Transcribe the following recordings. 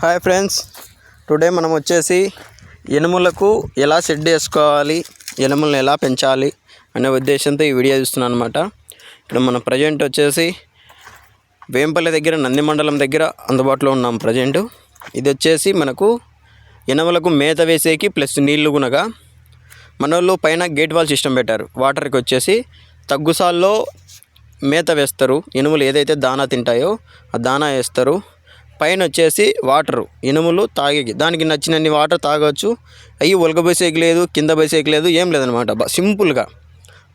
Hi friends. Today మనం వచ్చేసి ఎనుములకు ఎలా సెట్ చేసుకోవాలి ఎనుములను ఎలా పెంచాలి అనే ఉద్దేశంతో ఈ వీడియో చూస్తున్నాను అనమాట ఇక్కడ మన ప్రజెంట్ వచ్చేసి వేంపల్లి దగ్గర నంది మండలం దగ్గర అందుబాటులో ఉన్నాం ప్రజెంట్. ఇది వచ్చేసి మనకు ఎనుములకు మేత వేసేకి ప్లస్ నీళ్ళు గునగా మన వాళ్ళు పైన గేట్ వాల్ సిస్టమ్ పెట్టారు. వాటర్కి వచ్చేసి తగ్గుసాల్లో మేత వేస్తారు. ఎనుములు ఏదైతే దానా తింటాయో ఆ దానా వేస్తారు. పైన వచ్చేసి వాటరు ఇనుములు తాగేకి. దానికి నచ్చినన్ని వాటర్ తాగొచ్చు. అవి ఒలగబోసేకి లేదు కింద బోసేకి లేదు ఏం లేదనమాట బా సింపుల్గా.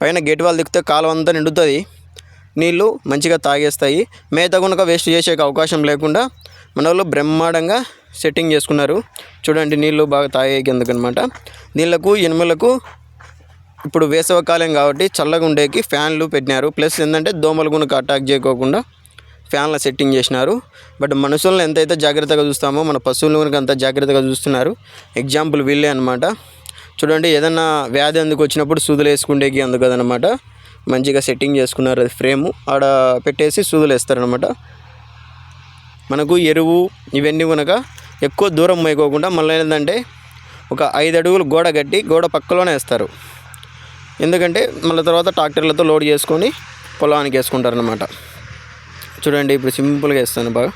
పైన గేట్ వాల్ దిక్కితే కాలం అంతా నిండుతుంది. నీళ్ళు మంచిగా తాగేస్తాయి. మేత కనుక వేస్ట్ చేసే అవకాశం లేకుండా మన వాళ్ళు బ్రహ్మాండంగా సెట్టింగ్ చేసుకున్నారు. చూడండి నీళ్ళు బాగా తాగేకి ఎందుకనమాట నీళ్ళకు ఇనుములకు ఇప్పుడు వేసవకాలం కాబట్టి చల్లగా ఉండేకి ఫ్యాన్లు పెట్టినారు. ప్లస్ ఏంటంటే దోమలు కనుక అటాక్ చేయకోకుండా ఫ్యాన్ల సెట్టింగ్ చేసినారు. బట్ మనుషులను ఎంతైతే జాగ్రత్తగా చూస్తామో మన పశువులను కనుక అంత జాగ్రత్తగా చూస్తున్నారు. ఎగ్జాంపుల్ వీళ్ళే అనమాట చూడండి ఏదన్నా వ్యాధి అందుకు వచ్చినప్పుడు సూదులు వేసుకుండేకి అందుకు కదనమాట మంచిగా సెట్టింగ్ చేసుకున్నారు అది ఫ్రేము. ఆడ పెట్టేసి సూదులు వేస్తారనమాట మనకు ఎరువు ఇవన్నీ కనుక ఎక్కువ దూరం మేకోకుండా మళ్ళీ ఏంటంటే ఒక ఐదు అడుగులు గోడ కట్టి గోడ పక్కలోనే వేస్తారు. ఎందుకంటే మళ్ళీ తర్వాత ట్రాక్టర్లతో లోడ్ చేసుకొని పొలానికి వేసుకుంటారనమాట చూడండి ఇప్పుడు సింపుల్గా వేస్తాను బాగా.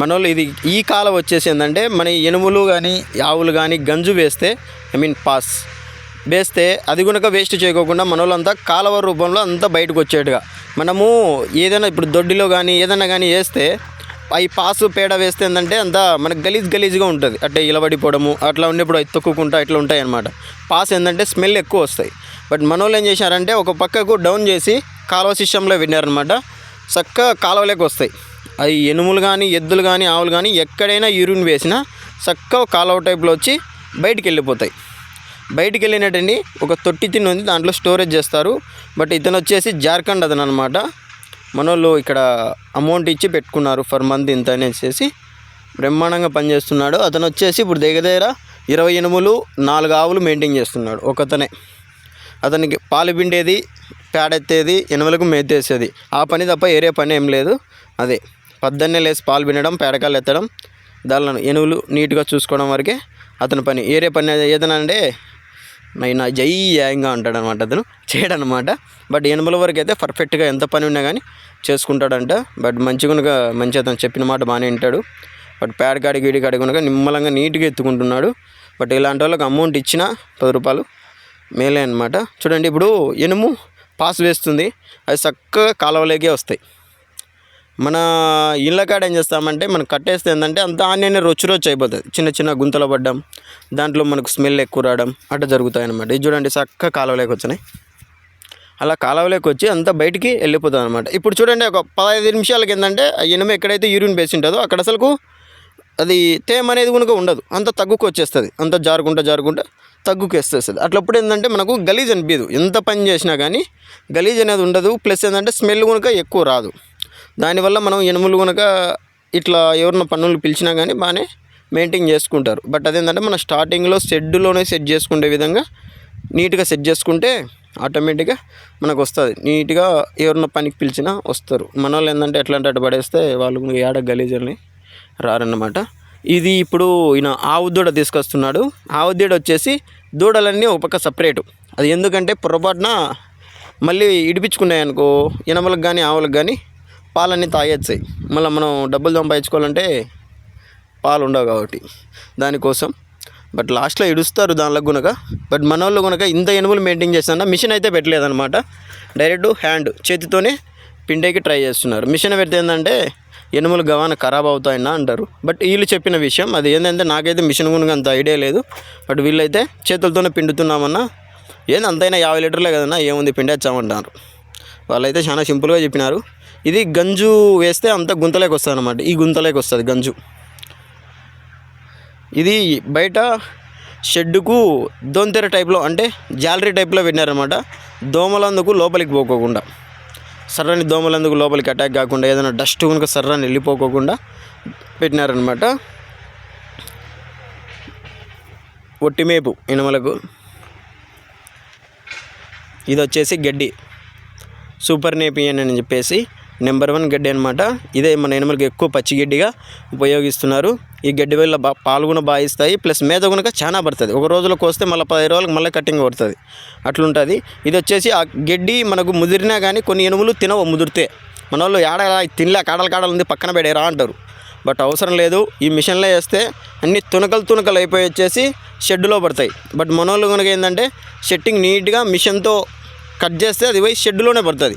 మన వాళ్ళు ఇది ఈ కాలం వచ్చేసి ఏంటంటే మన ఎనుములు కానీ ఆవులు కానీ గంజు వేస్తే ఐ మీన్ పాస్ వేస్తే అది కనుక వేస్ట్ చేయకోకుండా మన వాళ్ళంతా కాలువ రూపంలో అంతా బయటకు వచ్చేట్టుగా. మనము ఏదైనా ఇప్పుడు దొడ్డిలో కానీ ఏదైనా కానీ వేస్తే అవి పాసు పేడ వేస్తే ఏంటంటే అంతా మనకు గలీజ్ గలీజ్గా ఉంటుంది. అంటే ఇలబడిపోవడము అట్లా ఉండేప్పుడు అవి తొక్కుకుంటా ఇట్లా ఉంటాయి అన్నమాట పాస్ ఏంటంటే స్మెల్ ఎక్కువ వస్తాయి. బట్ మన వాళ్ళు ఏం చేశారంటే ఒక పక్కకు డౌన్ చేసి కాలువ సిస్టంలో విన్నారనమాట చక్కగా కాలువలోకి వస్తాయి. అవి ఎనుములు కానీ ఎద్దులు కానీ ఆవులు కానీ ఎక్కడైనా యూరిన్ వేసినా చక్కగా కాలువ టైప్లో వచ్చి బయటికి వెళ్ళిపోతాయి బయటికి వెళ్ళినట్టండి ఒక తొట్టి తిని ఉంది దాంట్లో స్టోరేజ్ చేస్తారు. బట్ ఇతను వచ్చేసి జార్ఖండ్ అతను అనమాట మనోళ్ళు ఇక్కడ అమౌంట్ ఇచ్చి పెట్టుకున్నారు ఫర్ మంత్ ఇంత అనేసి బ్రహ్మాండంగా పనిచేస్తున్నాడు అతను వచ్చేసి ఇప్పుడు దగ్గర దగ్గర ఇరవై ఎనుములు నాలుగు ఆవులు మెయింటైన్ చేస్తున్నాడు ఒకతనే. అతనికి పాలు పిండేది పేడెత్తేది ఎనుములకు మేతేసేది. ఆ పని తప్ప ఏరే పని ఏం లేదు. అదే. పొద్దున్నే లేసి పాలు పిండడం పేడకాలు ఎత్తడం దానిలో ఎనువులు నీట్గా చూసుకోవడం వరకే అతని పని. ఏరే పని ఏదైనా అంటే నా జై యాంగా ఉంటాడనమాట అనమాట అతను. చేయడనమాట. బట్ ఎనుమల వరకు అయితే పర్ఫెక్ట్గా ఎంత పని ఉన్నా కానీ చేసుకుంటాడంట. బట్ మంచిగా మంచి అతను చెప్పిన మాట బాగానే వింటాడు. బట్ ప్యాడ్ కాడి గీడి కాడి కనుక నిమ్మలంగా నీట్గా ఎత్తుకుంటున్నాడు. బట్ ఇలాంటి వాళ్ళకి అమౌంట్ ఇచ్చిన పది రూపాయలు మేలే అనమాట చూడండి ఇప్పుడు ఎనుము పాస్ వేస్తుంది. అది చక్కగా కాలువలోకే వస్తాయి. మన ఇళ్ళ కాడ ఏం చేస్తామంటే మనం కట్టేస్తే ఏంటంటే అంత ఆన్యాన్ని రొచ్చు రొచ్చు అయిపోతుంది. చిన్న చిన్న గుంతలు పడ్డం దాంట్లో మనకు స్మెల్ ఎక్కువ రావడం అట్లా జరుగుతాయి అనమాట ఇది చూడండి చక్కగా కాలువలోకి వచ్చినాయి. అలా కాలువలోకి వచ్చి అంతా బయటికి వెళ్ళిపోతుంది అనమాట ఇప్పుడు చూడండి ఒక పదహైదు నిమిషాలకి ఏంటంటే ఆ ఎక్కడైతే యూరిన్ బేసి ఉంటుందో అక్కడ అసలుకు అది తేమ అనేది కనుక ఉండదు. అంత తగ్గుకు వచ్చేస్తుంది అంత జారుకుంటా జారుకుంటా తగ్గుకేస్తుంది. అట్లప్పుడు ఏంటంటే మనకు గలీజ్ అనిపించదు ఎంత పని చేసినా కానీ గలీజ్ అనేది ఉండదు. ప్లస్ ఏంటంటే స్మెల్ కనుక ఎక్కువ రాదు. దానివల్ల మనం ఎనుములు కనుక ఇట్లా ఎవరిన పన్నులు పిలిచినా కానీ బాగానే మెయింటైన్ చేసుకుంటారు. బట్ అదేంటంటే మన స్టార్టింగ్లో షెడ్లోనే సెట్ చేసుకునే విధంగా నీట్గా సెట్ చేసుకుంటే ఆటోమేటిక్గా మనకు వస్తుంది నీట్గా ఎవరిన పనికి పిలిచినా వస్తారు. మన వాళ్ళు ఏంటంటే ఎట్లా అంటే అటు పడేస్తే వాళ్ళు ఏడ గలీజల్ని రారన్నమాట. ఇది ఇప్పుడు ఈయన ఆవు దూడ తీసుకొస్తున్నాడు. ఆవు దూడ వచ్చేసి దూడలన్నీ ఒక పక్క సపరేటు అది ఎందుకంటే పొరపాటున మళ్ళీ ఇడిపించుకున్నాయనుకో ఎనమలకు కానీ ఆవులకు కానీ పాలన్నీ తాగేస్తాయి. మళ్ళీ మనం డబ్బులు సంపాదించుకోవాలంటే పాలు ఉండవు కాబట్టి దానికోసం. బట్ లాస్ట్లో ఇడుస్తారు దానిలో గునక. బట్ మన వాళ్ళు గునక ఇంత ఎనుములు మెయింటైన్ చేస్తున్నా మిషన్ అయితే పెట్టలేదన్నమాట. డైరెక్ట్ హ్యాండ్ చేతితోనే పిండేకి ట్రై చేస్తున్నారు. మిషన్ పెడితే ఏంటంటే ఎనుములు గవాన ఖరాబ్ అవుతాయన్నా అంటారు. బట్ వీళ్ళు చెప్పిన విషయం అది ఏంటంటే నాకైతే మిషన్ గునక అంత ఐడియా లేదు. బట్ వీళ్ళైతే చేతులతోనే పిండుతున్నామన్నా. ఏంది అంతైనా యాభై లీటర్లే కదన్నా ఏముంది పిండేచ్చామంటారు వాళ్ళైతే చాలా సింపుల్గా చెప్పినారు. ఇది గంజు వేస్తే అంత గుంతలోకి వస్తుంది అనమాట ఈ గుంతలోకి వస్తుంది గంజు. ఇది బయట షెడ్డుకు దొంతెర టైప్లో అంటే జాలరీ టైప్లో పెట్టినారనమాట దోమలందుకు లోపలికి పోకోకుండా. సర్రని దోమలందుకు లోపలికి అటాక్ కాకుండా ఏదైనా డస్ట్ కనుక సర్రని వెళ్ళిపోకోకుండా పెట్టినారనమాట ఒట్టిమేపు ఇనుమలకు. ఇది వచ్చేసి గడ్డి. సూపర్ నేపియన్ అని చెప్పేసి నెంబర్ వన్ గడ్డి అనమాట ఇదే మన ఎనుమలకి ఎక్కువ పచ్చి గడ్డిగా ఉపయోగిస్తున్నారు. ఈ గడ్డి వల్ల బా పాలు కూడా బాగా ఇస్తాయి. ప్లస్ మేత కనుక చాలా పడుతుంది. ఒక రోజులో కోస్తే మళ్ళీ పది రోజులకు మళ్ళీ కటింగ్ పడుతుంది అట్లుంటుంది. ఇది వచ్చేసి ఆ గడ్డి మనకు ముదిరినా కానీ కొన్ని ఎనుములు తినవు ముదిరితే. మన వాళ్ళు ఏడ తినలే కాడలు కాడలు ఉంది పక్కన పెడేరా అంటారు. బట్ అవసరం లేదు. ఈ మిషన్లో వేస్తే అన్ని తునకలు తునకలు అయిపోయి వచ్చేసి షెడ్లో పడతాయి. బట్ మనోళ్ళు కనుక ఏంటంటే షెట్టింగ్ నీట్గా మిషన్తో కట్ చేస్తే అది పోయి షెడ్లోనే పడుతుంది.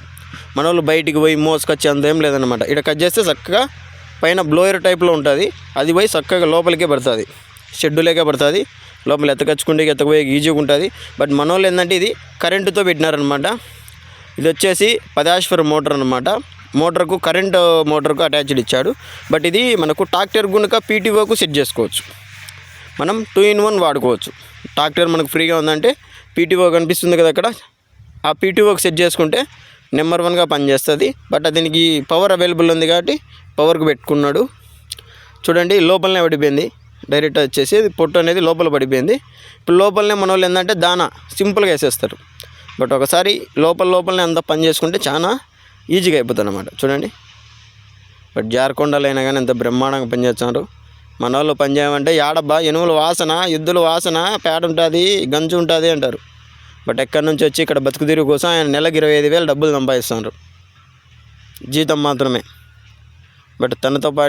మనోళ్ళు బయటికి పోయి మోసుకొచ్చి అంత ఏం లేదనమాట ఇక్కడ కట్ చేస్తే చక్కగా పైన బ్లోయర్ టైప్లో ఉంటుంది. అది పోయి చక్కగా లోపలికే పడుతుంది. షెడ్డులేకే పడుతుంది. లోపల ఎత్తకచ్చుకుంటే ఎత్తకపోయే ఈజీగా ఉంటుంది. బట్ మనోళ్ళు ఏంటంటే ఇది కరెంటుతో పెట్టినారనమాట ఇది వచ్చేసి పదాశ్వర్ మోటార్ అనమాట మోటార్కు కరెంట్ మోటార్కు అటాచ్డ్ ఇచ్చాడు. బట్ ఇది మనకు ట్రాక్టర్ గునుక పీటీఓకు సెట్ చేసుకోవచ్చు. మనం టూ ఇన్ వన్ వాడుకోవచ్చు. ట్రాక్టర్ మనకు ఫ్రీగా ఉందంటే పీటీఓ కనిపిస్తుంది కదా అక్కడ. ఆ పీటీఓకి సెట్ చేసుకుంటే నెంబర్ వన్గా పనిచేస్తుంది. బట్ దీనికి పవర్ అవైలబుల్ ఉంది కాబట్టి పవర్కి పెట్టుకున్నాడు. చూడండి లోపలనే పడిపోయింది. డైరెక్ట్ వచ్చేసి పొట్టు అనేది లోపల పడిపోయింది. ఇప్పుడు లోపలనే మన వాళ్ళు ఏంటంటే దానా సింపుల్గా వేసేస్తారు. బట్ ఒకసారి లోపల లోపలనే అంత పని చేసుకుంటే చాలా ఈజీగా అయిపోతుంది అనమాట చూడండి. బట్ జారకొండలు అయినా కానీ ఎంత బ్రహ్మాండంగా పనిచేస్తున్నారు మన వాళ్ళు పనిచేయమంటే యాడబ్బా ఎనుముల వాసన ఎద్దుల వాసన పేడ ఉంటుంది గంజు ఉంటుంది అంటారు. బట్ ఎక్కడి నుంచి వచ్చి ఇక్కడ బతుకు తీరు కోసం ఆయన నెలకు ఇరవై ఐదు వేలు డబ్బులు సంపాదిస్తున్నారు జీతం మాత్రమే. బట్ తనతో పాటు